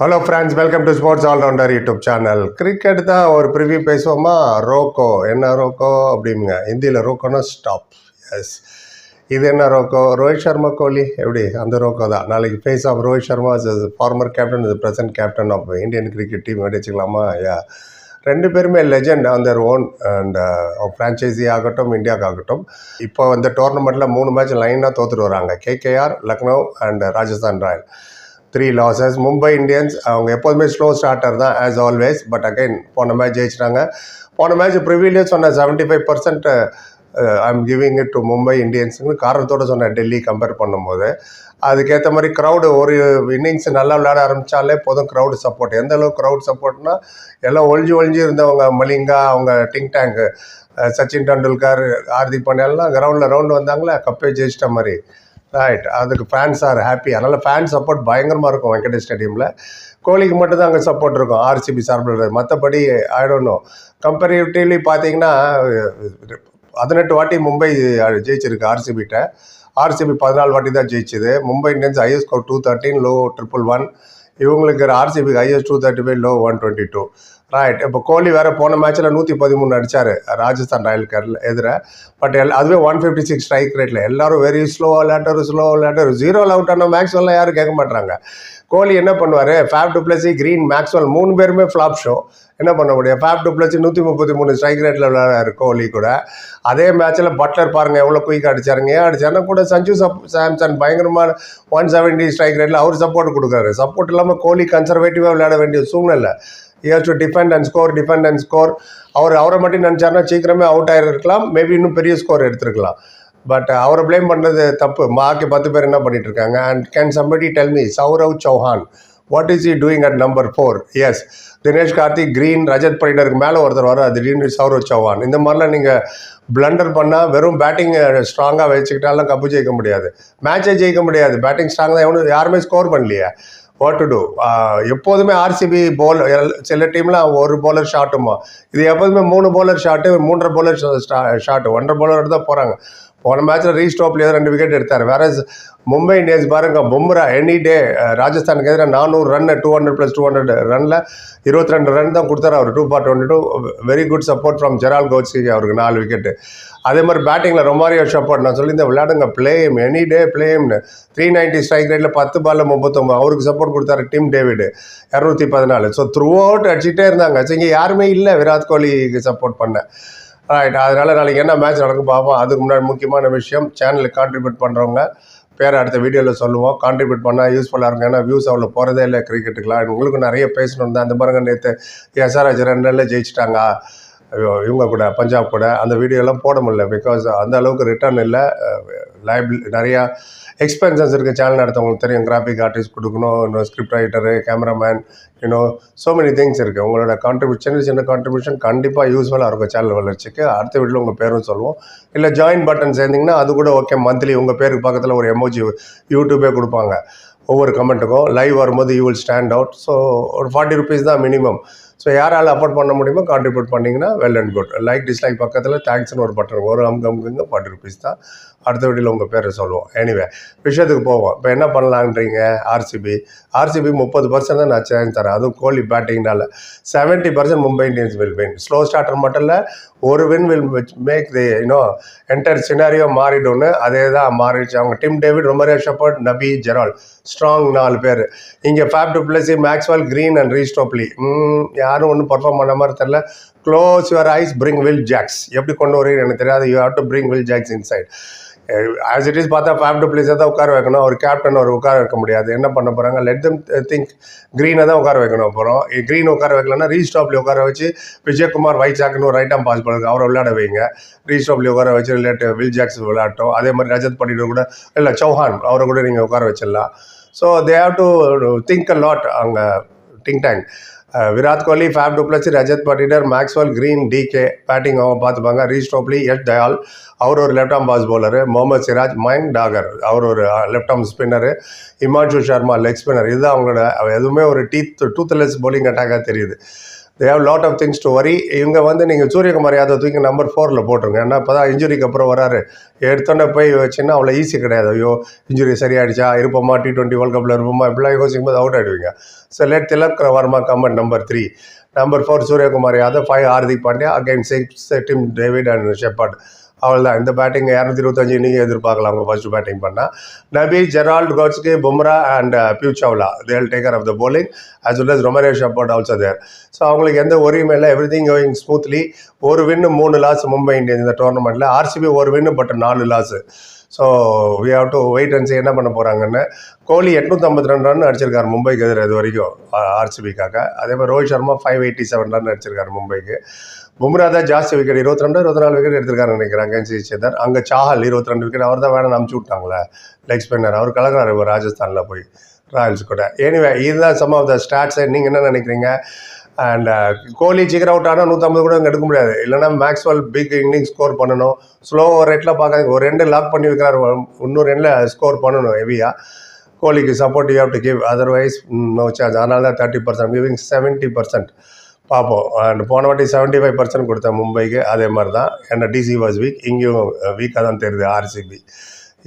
Hello friends welcome to sports all rounder YouTube channel cricket தான் ஒரு preview பேசுவோமா? Rocco என்ன ரோக்கோ அப்படிங்க ஹிந்தியில் ரோக்கோனா ஸ்டாப் எஸ் இது என்ன ரோக்கோ ரோஹித் சர்மா கோலி? எப்படி? அந்த ரோக்கோ தான். நாளைக்கு face off Rohit Sharma former captain இது present captain of Indian cricket team வச்சுக்கலாமா யா ரெண்டு பேருமே legend on their own and franchise ஆகட்டும் இந்தியாவுக்காகட்டும். இப்போ இந்த டோர்னமெண்ட்டில் மூணு மேட்ச் லைனாக தோற்றுட்டு வராங்க. KKR Lucknow and Rajasthan royal three losses Mumbai Indians அவங்க எப்போதுமே ஸ்லோ ஸ்டார்டர் தான் ஆஸ் ஆல்வேஸ் பட் அகைன் போன மேட்ச் ஜெயிச்சிட்டாங்க. போன மேட்ச் ப்ரிவிலியே சொன்ன seventy five percent I'm giving it to Mumbai இந்தியன்ஸுன்னு காரணத்தோட சொன்னேன் டெல்லி கம்பேர் பண்ணும்போது. அதுக்கேற்ற மாதிரி க்ரௌடு ஒரு இன்னிங்ஸ் நல்லா விளையாட ஆரம்பித்தாலே போதும் க்ரௌடு சப்போர்ட் எந்த அளவுக்கு க்ரௌட் சப்போர்ட்னா எல்லாம் ஒழிஞ்சு ஒழிஞ்சு இருந்தவங்க மலிங்கா அவங்க டிங் டேங்கு சச்சின் டெண்டுல்கர் ஹார்திக் பாண்டியா எல்லாம் கிரவுண்டில் ரவுண்டு வந்தாங்களே கப்பே ஜெயிச்சிட்ட மாதிரி. ரைட் அதுக்கு ஃபேன்ஸ் ஆர் ஹாப்பி அதனால் ஃபேன் சப்போர்ட் பயங்கரமாக இருக்கும் வெங்கடேஷ் ஸ்டேடியமில் கோலிக்கு மட்டும்தான் அங்கே சப்போர்ட் இருக்கும். ஆர்சிபி சார்பில் மற்றபடி ஆயிடனோ கம்பேரிட்டிவ்லி பார்த்தீங்கன்னா பதினெட்டு வாட்டி மும்பை ஜெயிச்சிருக்கு ஆர்சிபிகிட்ட ஆர்சிபி பதினாலு வாட்டி தான் ஜெயிச்சுது. Mumbai Indians highest score two thirteen low triple one இவங்களுக்கு RCB highest two thirty five low one twenty two right இப்போ கோலி வேறு போன மேட்ச்சில் நூற்றி பதிமூணு அடித்தார் ராஜஸ்தான் ராயல் கேரில் எதிர. பட் எல் அதுவே ஒன் ஃபிஃப்டி சிக்ஸ் ஸ்ட்ரைக் ரேட்டில் எல்லாரும் வெரி ஸ்லோ விளையாட்டர் ஸ்லோ விளையாட்டர் ஜீரோ அவுட் ஆன மேக்ஸ்வெல்லாம் யாரும் கேட்க மாட்டாங்க கோலி என்ன பண்ணுவார்? Faf du Plessis green Maxwell மூணு பேருமே ஃப்ளாப் ஷோ என்ன பண்ண முடியும்? ஃபேப் டூப்ளஸ் நூற்றி முப்பத்தி மூணு ஸ்ட்ரைக் ரேட்டில் விளையாடுறாரு கோலி கூட. அதே மேட்ச்சில் பட்லர் பாருங்கள் எவ்வளோ குயிக் அடிச்சாருங்க ஏன் அடிச்சாருன்னா கூட சஞ்சு சப் சாம்சன் பயங்கரமான ஒன் செவன்ட்டி ஸ்ட்ரைக் ரேட்டில் அவர் சப்போர்ட் கொடுக்குறாரு. சப்போர்ட் இல்லாமல் கோலி கன்சர்வேட்டிவாக விளையாட வேண்டிய சூழ்நிலை. Here's to defend and score defend and score அவர் அவரை மட்டும் நினச்சாருன்னா சீக்கிரமே அவுட் ஆகிருக்கலாம் மேபி இன்னும் பெரிய ஸ்கோர் எடுத்துருக்கலாம். பட் அவரை ப்ளேம் பண்ணுறது தப்பு. பாக்கி பத்து பேர் என்ன பண்ணிட்டு இருக்காங்க? And can somebody tell me Sourav Chauhan what is he doing at number four yes Dinesh Karthik Green Rajat படிடருக்கு மேலே ஒருத்தர் வர திடீர்னு சௌரவ் சௌஹான் இந்த மாதிரிலாம் நீங்கள் பிளண்டர் பண்ணால் வெறும் பேட்டிங் ஸ்ட்ராங்காக வச்சுக்கிட்டாலும் கப்பு ஜெயிக்க முடியாது. மேட்சே ஜெயிக்க முடியாது. பேட்டிங் ஸ்ட்ராங் தான். எவனும் யாருமே ஸ்கோர் பண்ணலையே. வாட் டு டூ எப்போதுமே ஆர்சிபி போல் சில டீமில் ஒரு போலர் ஷாட்டுமா இது எப்போதுமே மூணு போலர் ஷாட்டு மூன்றரை போலர் ஷாட்டு ஒன்றரை போலர் தான் போகிறாங்க போன மேட்ச்சில் ரீஸ்டாப்லேயே ரெண்டு விக்கெட் எடுத்தார். வேற மும்பை இந்தியன்ஸ் பாருங்க பும்ரா எனி டே ராஜஸ்தானுக்கு எதிராக நானூறு run two hundred plus two hundred Ranil இருபத்தி ரெண்டு ரன் தான் கொடுத்தாரு அவர். Two for twenty two very good support from Gerald கோட்ஸிக்கு அவருக்கு நாலு விக்கெட்டு அதே மாதிரி பேட்டிங்கில் ரொமாரியோ சப்போர்ட் நான் சொல்லியிருந்தேன் விளையாடுங்க பிளேம் எனி டே பிளேம்னு த்ரீ நைன்ட்டி ஸ்ட்ரைக் ரேட்டில் பத்து பாலில் முப்பத்தொம்பது அவருக்கு சப்போர்ட் கொடுத்தாரு டீம் டேவிடு இரநூத்தி பதினாலு. ஸோ த்ரூ அவுட் அடிச்சுட்டே இருந்தாங்க. ஸோ இங்கே யாருமே இல்லை. விராட் கோலிக்கு சப்போர்ட் பண்ண. ரைட் அதனால் நாளைக்கு என்ன மேட்ச் நடக்கும் பார்ப்போம் அதுக்கு முன்னாடி முக்கியமான விஷயம் சேனலுக்கு கான்ட்ரிபியூட் பண்ணுறவங்க பேர் அடுத்த வீடியோவில் சொல்லுவோம். கான்ட்ரிபியூட் பண்ணால் யூஸ்ஃபுல்லாக இருக்கும். ஏன்னா வியூஸ் அவ்வளோ போகிறதே இல்லை கிரிக்கெட்டுக்கெலாம் உங்களுக்கு நிறைய பேசணும் தான். அந்த பாருங்க நேற்று எஸ்ஆர்ஹெச் ரெண்டு நாளில் ஜெயிச்சிட்டாங்க. இவங்க கூட பஞ்சாப் கூட அந்த வீடியோலாம் போட முடியல. பிகாஸ் அந்த அளவுக்கு ரிட்டர்ன் இல்லை. லைபிள் நிறையா எக்ஸ்பென்சஸ் இருக்குது சேனல் நடத்தவங்களுக்கு தெரியும். கிராஃபிக் ஆர்டிஸ்ட் கொடுக்கணும் இன்னும் ஸ்கிரிப்ட் ரைட்டரு கேமராமேன் இன்னும் ஸோ மெனி திங்ஸ் இருக்குது உங்களோட கான்ட்ரிபியூட் சின்ன சின்ன கான்ட்ரிபியூஷன் கண்டிப்பாக யூஸ்ஃபுல்லாக இருக்கும் சேனல் வளர்ச்சிக்கு. அடுத்த வீட்டில் உங்கள் பேரும் சொல்லுவோம். இல்லை ஜாயின் பட்டன் சேர்ந்தீங்கன்னா அது கூட ஓகே மந்த்லி உங்கள் பேருக்கு பக்கத்தில் ஒரு எமோஜி யூடியூபே கொடுப்பாங்க. ஒவ்வொரு கமெண்ட்டுக்கும் லைவ் வரும்போது you will stand out so ஒரு ஃபார்ட்டி ருபீஸ் தான் மினிமம் ஸோ யாரால் அஃபோர்ட் பண்ண முடியுமோ கான்ட்ரிபியூட் பண்ணிங்கன்னா well and good like dislike பக்கத்தில் தேங்க்ஸ்னு ஒரு பட்டன் ஒரு அமுக்கு அமுக்குங்க ஃபார்ட்டி ருபீஸ் தான். அடுத்த வீடியோவில் உங்கள் பேரை சொல்லுவோம். எனிவே விஷயத்துக்கு போவோம். இப்போ என்ன பண்ணலான்றீங்க ஆர்சிபி ஆர்சிபி முப்பது பர்சன்ட் தான் நான் சேஞ்ச் தரேன். அதுவும் Kohli பேட்டிங்னால seventy percent Mumbai Indians will win slow starter மட்டும் இல்லை ஒரு win will make the you know enter scenario மாறிடும்னு அதே தான் மாறிடுச்சு. அவங்க டிம் டேவிட் ரொமரே ஷப்பர்ட் நபி ஜெரால் ஸ்ட்ராங் நாலு பேர். இங்கே Faf du Plessis Maxwell Green and Reece Topley யாரும் ஒன்றும் பர்ஃபார்ம் பண்ண மாதிரி தெரில close your eyes bring Will Jacks எப்படி கொண்டு வரீங்க எனக்கு தெரியாது. You have to bring Will Jacks inside as it is பார்த்தா ஃபேப் டு பிளேஸை தான் உட்கார வைக்கணும். ஒரு கேப்டன் ஒரு உட்கார வைக்க முடியாது. என்ன பண்ண போகிறாங்க லெட் தம் திங்க் க்ரீனை தான் உட்கார வைக்கணும் அப்புறம். Eh, க்ரீன் உட்கார வைக்கலன்னா ரீஸ்டாப்லி உட்கார வச்சு விஜயகுமார் வைச்சாக்குன்னு ஒரு ரைட் ஆம் பாஸ் பண்ணுறது அவரை விளையாட வைங்க. ரீஸ்டாப்ல உட்கார வச்சு ரிலேட்டிவ் வில் ஜாக்ஸ் விளையாட்டும். அதே மாதிரி ரஜத் பண்ணிட்டு கூட இல்லை சௌஹான் அவரை கூட நீங்கள் உட்கார வச்சிடலாம். So they have to think a lot அங்கே think tank Virat Kohli Faf du Plessis Rajat Patidar Maxwell Green DK batting அவங்க பார்த்துப்பாங்க. Reece Topley Yash Dayal. அவர் ஒரு left arm pace bowler Mohammed Siraj Mayank Dagar. அவர் ஒரு left arm spinner Himanshu Sharma leg spinner இதுதான் அவங்களோட எதுவுமே ஒரு teeth toothless bowling அட்டாக்காக தெரியுது. They have lot of things to worry இவங்க வந்து நீங்கள் சூரியகுமார் யாதவ் தூக்கி நம்பர் ஃபோரில் போட்டுருங்க. ஏன்னா இப்போ தான் இன்ஜுரிக்கு அப்புறம் வராரு. எடுத்தோன்னே போய் வச்சுன்னா அவ்வளோ ஈஸி கிடையாது. ஐயோ இன்ஜுரி சரியாயிடுச்சா? இருப்போமா? டி டுவெண்ட்டி வேர்ல்ட் கப்பில் இருப்போமா? இப்படிலாம் யோசிக்கும் போது out ஆகிடுவீங்க so let Tilak Varma comment number three number four Suryakumar Yadav five Hardik Pandya again six Tim David and Shepherd அவ்வளோதான் இந்த பேட்டிங் இரநூத்தி இருபத்தஞ்சு நீங்கள் எதிர்பார்க்கலாம். அவங்க ஃபர்ஸ்ட் பேட்டிங் பண்ணால் Nabi Gerald Coetzee Bumrah and Piyush Chawla they'll take care of the bowling as well as Romario Shepherd also there so அவங்களுக்கு எந்த ஒரியுமே இல்லை. எவ்ரி திங் கோயிங் ஸ்மூத்லி ஒரு வின்னு மூணு லாஸ் மும்பை இந்தியன்ஸ் இந்த டோர்னமெண்ட்டில் ஆர்சிபி ஒரு வின்னு பட் நாலு loss so we have to wait and என்ன பண்ண போகிறாங்கன்னு கோலி எட்நூற்றம்பத்தி ரெண்டு ரன் அடிச்சிருக்காரு மும்பைக்கு எதிராக இது வரைக்கும் ஆர்சிபிக்காக அதே மாதிரி Rohit Sharma five eighty seven run அடிச்சிருக்காரு மும்பைக்கு. பும்ரா தான் ஜாஸ்தி விக்கெட் இருபத்தி ரெண்டு இருபத்தி நாலு விக்கெட் எடுத்திருக்காரு நினைக்கிறாங்க அகேன்ஸ்ட் சேதர் அங்கே சாஹல் இருபத்தி ரெண்டு விக்கெட் அவர் தான் வேணும் அமுச்சு விட்டாங்களே. லெக் ஸ்பின்னர் அவர் கலக்கிறார் இப்போ ராஜஸ்தானில் போய். ராயல்ஸ் கூட. எனிவே இதுதான் சம் ஆஃப் த ஸ்டாட்ஸை நீங்கள் என்ன நினைக்கிறீங்க? அண்ட் uh, கோலி சீக்கிரம் அவுட் ஆனால் நூற்றம்பது கூட அங்கே எடுக்க முடியாது. இல்லைனா மேக்ஸ்வெல் பிக் இன்னிங் ஸ்கோர் பண்ணணும். ஸ்லோ ரேட்டில் பார்க்காங்க ஒரு ரெண்டு லாக் பண்ணி வைக்கிறாரு. இன்னும் ரெண்டில் ஸ்கோர் பண்ணணும் ஹெவியாக கோலிக்கு support you have to give otherwise no charge அதனால தான் thirty percent giving seventy percent பார்ப்போம் அண்ட் போன வாட்டி செவன்ட்டி ஃபைவ் பர்சன்ட் கொடுத்தேன் மும்பைக்கு அதே மாதிரி தான் ஏன்னா டிசி வாஸ் வீக் இங்கேயும் uh, வீக்காக தான் தெரியுது ஆர்சிபி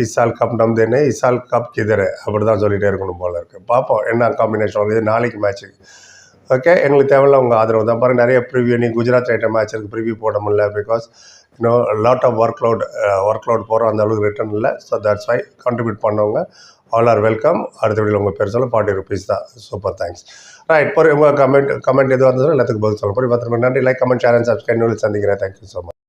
இசால் கப் நம் தேனே இசால் கப் கிதரு அப்படி தான் சொல்லிகிட்டே இருக்கணும் போல இருக்குது பார்ப்போம் என்ன காம்பினேஷன் வருது? நாளைக்கு மேட்ச்சுக்கு ஓகே எங்களுக்கு தேவையில்ல உங்கள் ஆதரவு தான். பாருங்கள் நிறைய ப்ரிவியூ நீ குஜராத் ஐட்டம் மேட்ச் இருக்குது ப்ரிவியூ போட முடியல because no lot of work load work load போகிறோம் அந்த அளவுக்கு ரிட்டர்ன் இல்லை. ஸோ தட்ஸ் வை கான்ட்ரிபியூட் பண்ணவங்க ஆல் ஆர் வெல்கம் அடுத்த வீடியோ உங்கள் பேர் சொல்ல ஃபார்ட்டி ருபீஸ் தான். சூப்பர் தேங்க்ஸ் ரைட் இப்போ உங்கள் கமெண்ட் கமெண்ட் எதுவாக இருந்தாலும் எல்லாத்துக்கும் பதில் சொல்ல போய் பத்திரமா நன்றி. Like comment share and subscribe சந்திக்கிறேன். Thank you so much